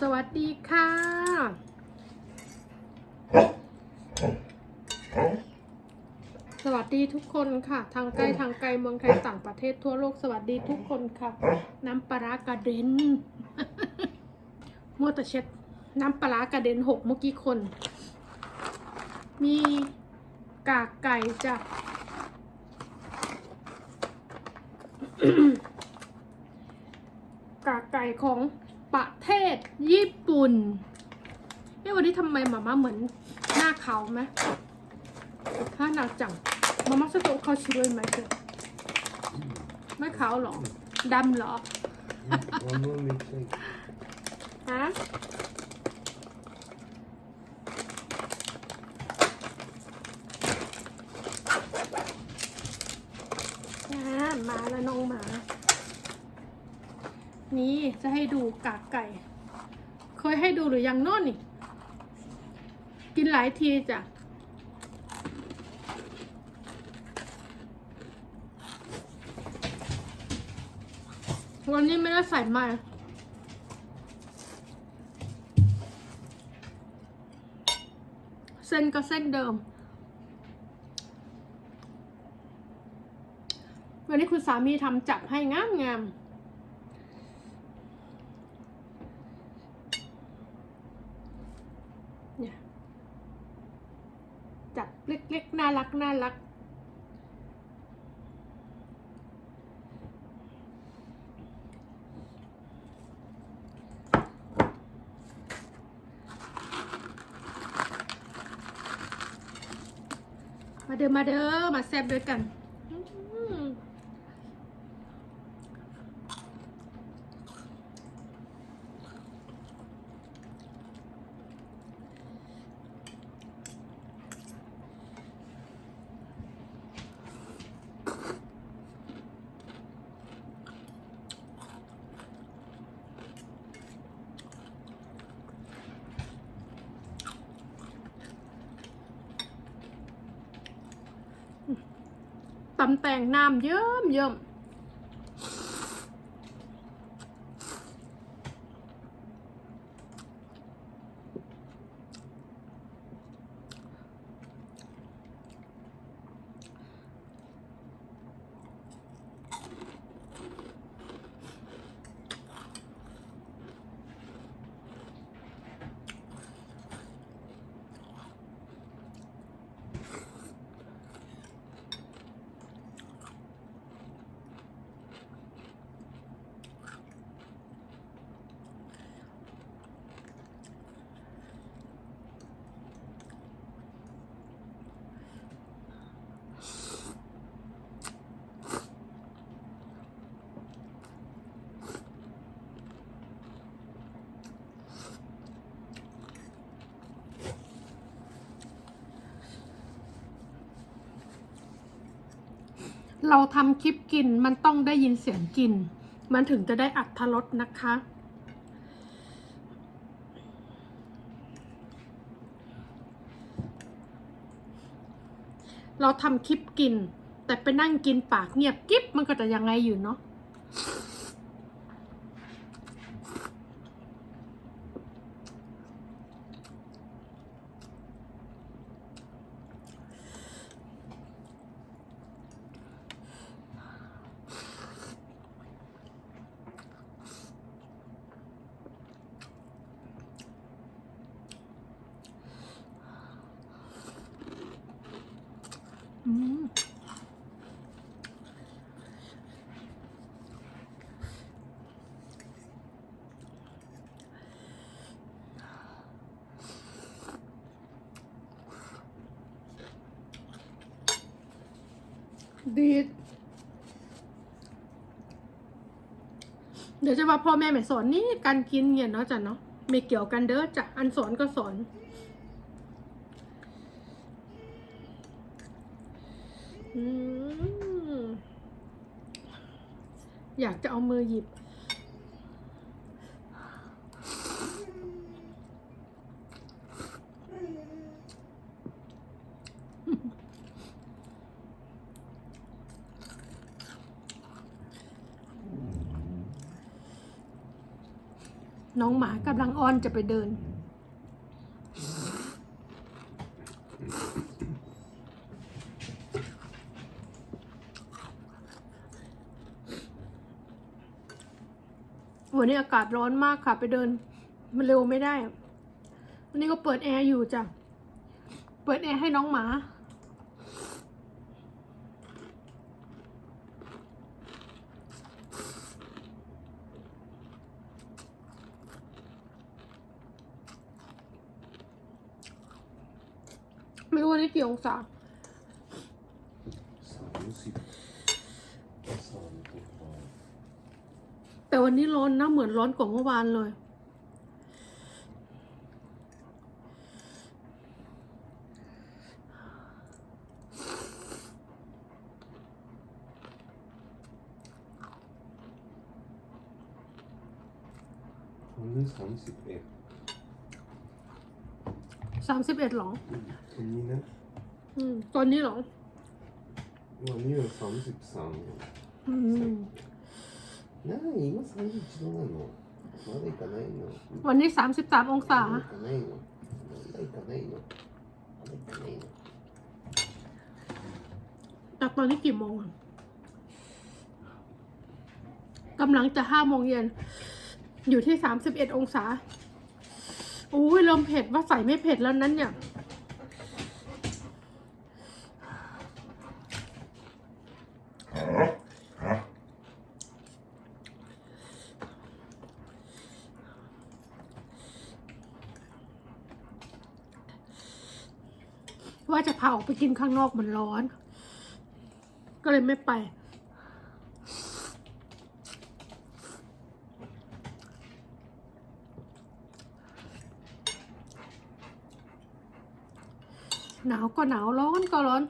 สวัสดีค่ะ สวัสดีทุกคนค่ะ ทางใกล้ทางไกลเมืองไทยต่างประเทศทั่วโลกสวัสดีทุกคนค่ะ น้ำปลากระเด็นมัวแต่เช็ดน้ำปลาร้ากระเด็นหกเมื่อกี้คน มีกากไก่จ้ะกากไก่ของ ประเทศญี่ปุ่นเอ้วันนี้ทำไมหมาม่าเหมือนหน้าเขาไหมถ้าหนักจังหมาม่าจะโตเขาชิด้วยไหมเธอไม่ขาวหรอดำเหรอ One more mistake. ฮะ อ่ามาแล้วน้องหมา นี่จะให้ดูกากไก่ เคยให้ดูหรือยังโน่นนี่ กินหลายทีจ้ะวันนี้ไม่ได้ใส่มาเส้นก็เส้นเดิม วันนี้คุณสามีทำจับให้งามงามๆเนี่ยจับ เล็กๆ น่ารักน่ารัก มาเด้อมาเด้อมาแซ่บด้วยกันอืม ตำแต่งน้ำเยิ้มเยิ้ม เราทำคลิปกินมันต้องได้ยินเสียงกิน มันถึงจะได้อัดทรสนะคะ เราทำคลิปกิน แต่ไปนั่งกินปากเงียบกิ๊บมันก็จะยังไงอยู่เนาะ อืม ดีดเดี๋ยวจะว่าพ่อแม่ไม่สอนนี่การกินเนี่ยเนาะจ้ะเนาะไม่เกี่ยวกันเด้อจ้ะอันสอนก็สอนอืมอยากจะเอามือหยิบ น้องหมากำลังอ้อนจะไปเดิน วันนี้อากาศร้อนมากค่ะ ไปเดิน มันเร็วไม่ได้ วันนี้ก็เปิดแอร์อยู่จ้ะ เปิดแอร์ให้น้องหมา รู้วันนี้กี่องศา30 30とかแต่วันนี้ร้อนนะเหมือนร้อนกว่าเมื่อวานเลยวันนี้31ส ามสิบเอ็ดหรอ วันนี้นะ อืม ตอนนี้หรอ วันนี้は33 อืม なあ今31度なのまだ行かないの วันนี้สามสิบสามองศา まだ行かないのまだ行かないのまだ行かないの จากตอนนี้กี่โมงอะกำลังจะห้าโมงเย็น อยู่ที่สามสิบเอ็ดองศาโ อ้ยเริ่มเผ็ดว่าใส่ไม่เผ็ดแล้วนั้นเนี่ย ว่าจะพาออกไปกินข้างนอกมันร้อน ก็เลยไม่ไป หนาวก็หนาวร้อนก็ร้อน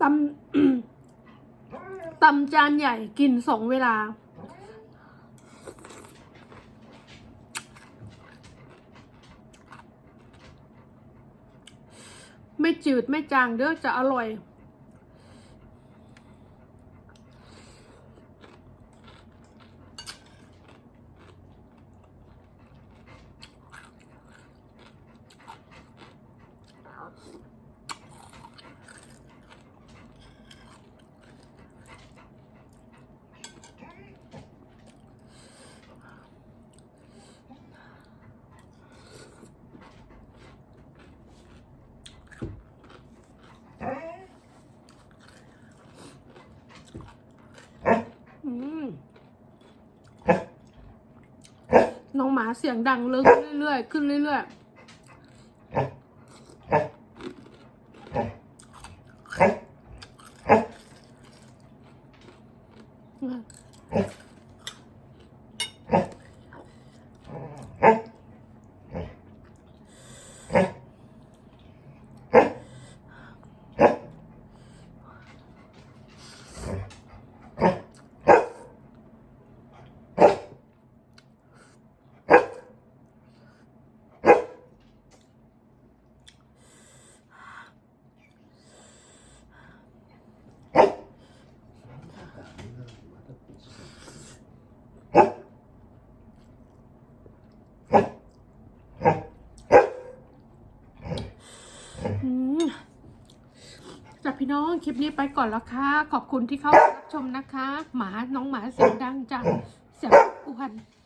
ตำ ตำจานใหญ่กินสองเวลา ไม่จืดไม่จางเด้อจะอร่อย อืมน้องหมา เสียงดังเลิกเรื่อยๆขึ้นเรื่อยๆ จากพี่น้องคลิปนี้ไปก่อนแล้วค่ะ ขอบคุณที่เข้ามารับชมนะคะ หมาน้องหมาเสียงดังจังเสียงอ้วน